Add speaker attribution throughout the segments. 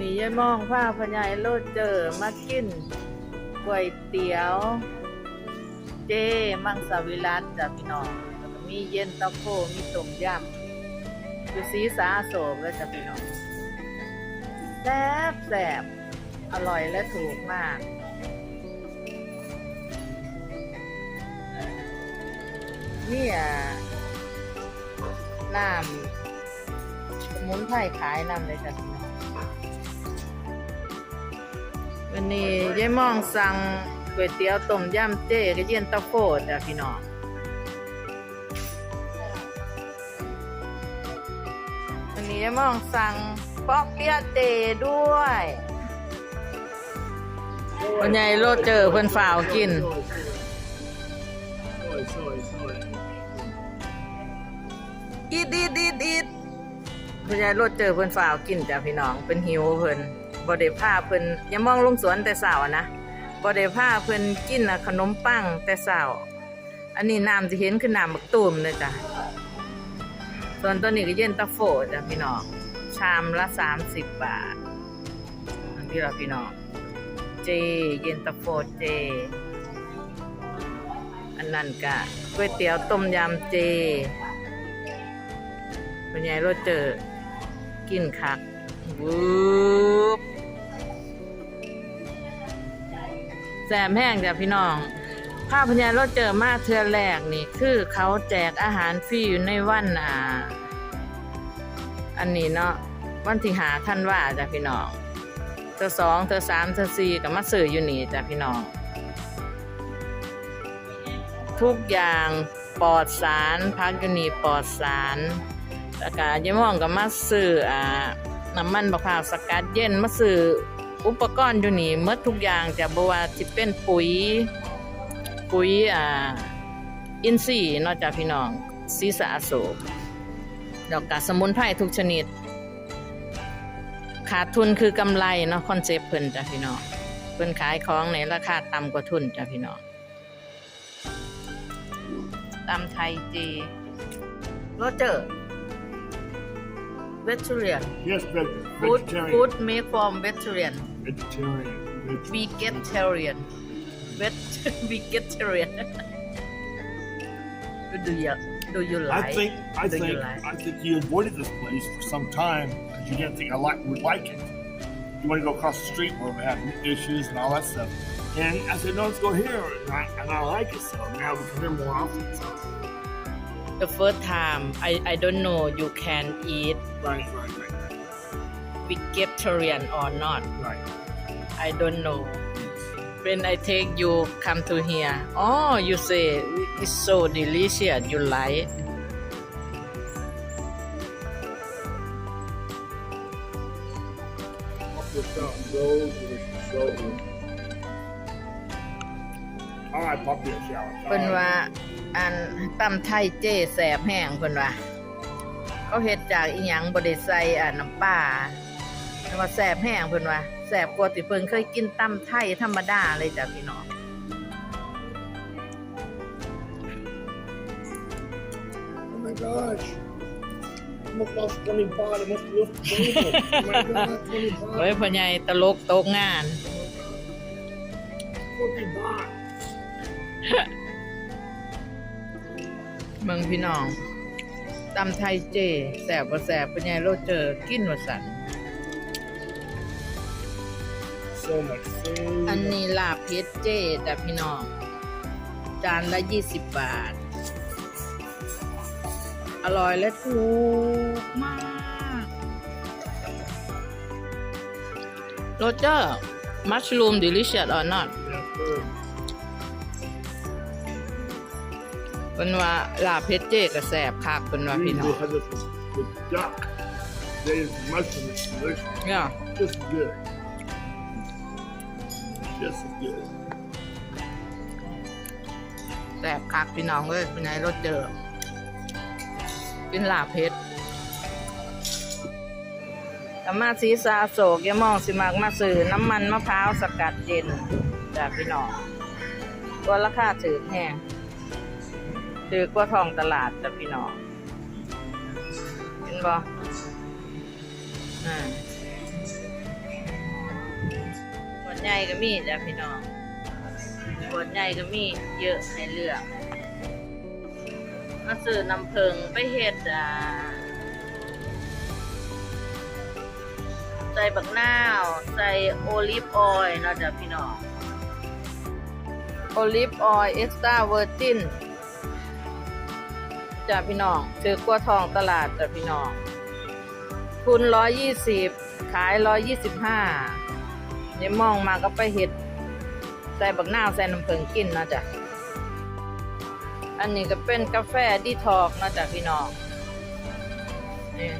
Speaker 1: นี้ยายมองผ้าพญายโลดเจอมากินก๋วยเตี๋ยว เจมังสวิรัตจ้ะพี่น้องมีเย็นตาโฟมีต้มยำอยู่สีสาโศกแล้วจ้ะพี่น้องแซ่บแซ่บอร่อยและถูกมากนี่อะน้ำสมุนไพรขายน้ำเลยจ้ะพี่น้อง วันนี้ยายมองสั่งก๋วยเตี๋ยวต้มยำเจ๊กับเย็นตาโฟจ้ะพี่น้องวันนี้ยายมองสั่งปอกเปี๊ยะเจด้วยวันใหญ่โลดเจอเพิ่นฝ่าวกิน
Speaker 2: Sorry, sorry, sorry.
Speaker 1: อีดอีดอีดอีดพญายรถเจอเพิ่นฝ่าวกินจ้ะพี่น้องเป็นหิวเพิ่น บ่ได้าเพิ่นอย่ามองลงสวนแต่เช้าอะนะบ่ได้าเพิ่นกินขนมปังแต่เช้าอันนี้น้ำที่เห็นคือน้ำบักตูมเลยจ้ะส่วนตัวนี้ก็เย็นตาโฟจ้ะพี่น้องชามละ30บบาทอันที่เราพี่น้องเจเย็นตาโฟเจ อันนั้นก็ก๋วยเตี๋ยวต้มยำเจเป็นไงรถเจอกินคักวูบ แซมแห้งจ้ะพี่น้องภาพพญารถเจอมาเทือแรกนี่ คือเขาแจกอาหารฟรีอยู่ในวันอ่า อันนี้เนาะวันที่หาท่านว่าจ้ะพี่น้องเธอสองเธอสามเธอสี่ก็มาสื่ออยู่นี่จ้ะพี่น้อง ทุกอย่างปลอดสารพักอยู่นี่ปลอดสารแล้วก็ยายมองก็มาซื้ออ่าน้ำมันมะพร้าวสกัดเย็นมาซื้อ อุปกรณ์อยู่นี่หมดทุกอย่างจะบ่ว่าสิเป็นปุ๋ย ปุ๋ยอ่าอินทรีย์เนอกจากพี่น้องศีสะอโศกดอกกาสมุนไพรทุกชนิด ขาดทุนคือกำไรเนาะคอนเซปต์เพิ่นจ้ะพี่น้องเพิ่นขายของในราคาต่ำกว่าทุนจ้ะพี่น้องตำไทยเจโรเจอร์ vegetarian
Speaker 2: Yes, veg-
Speaker 1: food
Speaker 2: vegetarian.
Speaker 1: food made from vegetarian
Speaker 2: Vegetarian.
Speaker 1: Vegetarian vet vegetarian do you do you like
Speaker 2: I think I
Speaker 1: Do
Speaker 2: think
Speaker 1: like?
Speaker 2: I think you avoided this place for some time because you didn't think I like would like it. You want to go across the street where we have issues and all that stuff. And I said, no, let's go here, and I, and I like it. So now we come here more often. So.
Speaker 1: the first time I I don't know you can eat
Speaker 2: Right, right, right, right,
Speaker 1: vegetarian or not
Speaker 2: right.
Speaker 1: I don't know when I take you come to here oh you say it's so delicious you like
Speaker 2: Up this mountain road, delicious shoulder. All right, pop this shower.
Speaker 1: เพิ่นว่าอันตำไทยเจ้แสบแห้งเพิ่นว่าเขาเฮ็ดจากอีหยังบ่ได้ใส่อ่าน้ำปลาแต่ ว่าแสบแห้งเพิ่นว่าแสบกว่าที่เพิ่นเคยกินตำไทยธรรมดาเลยจ้ะพี่น้อง
Speaker 2: Oh my gosh. Almost lost 20 baht. I must be off the table. Oh my god, 20
Speaker 1: เฮ้ย
Speaker 2: baht.
Speaker 1: พ่อใหญ่ตลกตกงาน
Speaker 2: 20 baht.
Speaker 1: เมืองพี่น้องตำไทยเจแสบบ่แสบพ่อใหญ่โลเจอกินว่าสั่น
Speaker 2: So much food.
Speaker 1: อันนี้ลาบเพชรเจจ้ะพี่น้อง จานละ 20 บาท อร่อยและถูกมาก โรเจอร์มัชรูม delicious or not
Speaker 2: Yes, sir.
Speaker 1: เป็นว่าลาบเพชรเจก็แสบคักเป็นว่าพี่น้อง
Speaker 2: Usually have this with, with duck. They mushroom is delicious.
Speaker 1: เนี่ย
Speaker 2: Just as good.
Speaker 1: แสบคักพี่น้องเลยเป็นไงรสเจอกินลาเพชรธรรมาสีสาโศกยมองสิมากมาซื้อน้ำมันมะพร้าวสกัดเย็นจากพี่น้องตัวราคาถือแห้งถือกว่าทองตลาดจ้ะพี่น้องเห็นบ่ ใหญ่ก็มีจ้ะพี่น้องขวดใหญ่ก็มีเยอะให้เลือก มาซื้อน้ำผึ้งไปเฮ็ดอ่าใส่บักนาวใส่โอลิฟออยล์นะจ้ะพี่น้องโอลิฟออยล์เอ็กซ์ตร้าเวอร์จินจ้ะพี่น้องซื้อกลัวทองตลาดจ้ะพี่น้องทุนร้อยยี่สิบขายร้อยยี่สิบห้า เดี๋ยวมองมาก็ไปเห็ดใส่บักนาใส่น้ำผึ้งกินนะจ๊ะ อันนี้ก็เป็นกาแฟดีทอกนะจ๊ะพี่น้องนี่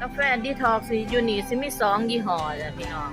Speaker 1: กาแฟดีทอกสิอยู่นี่สิมีสองยี่ห้อจ้ะพี่น้อง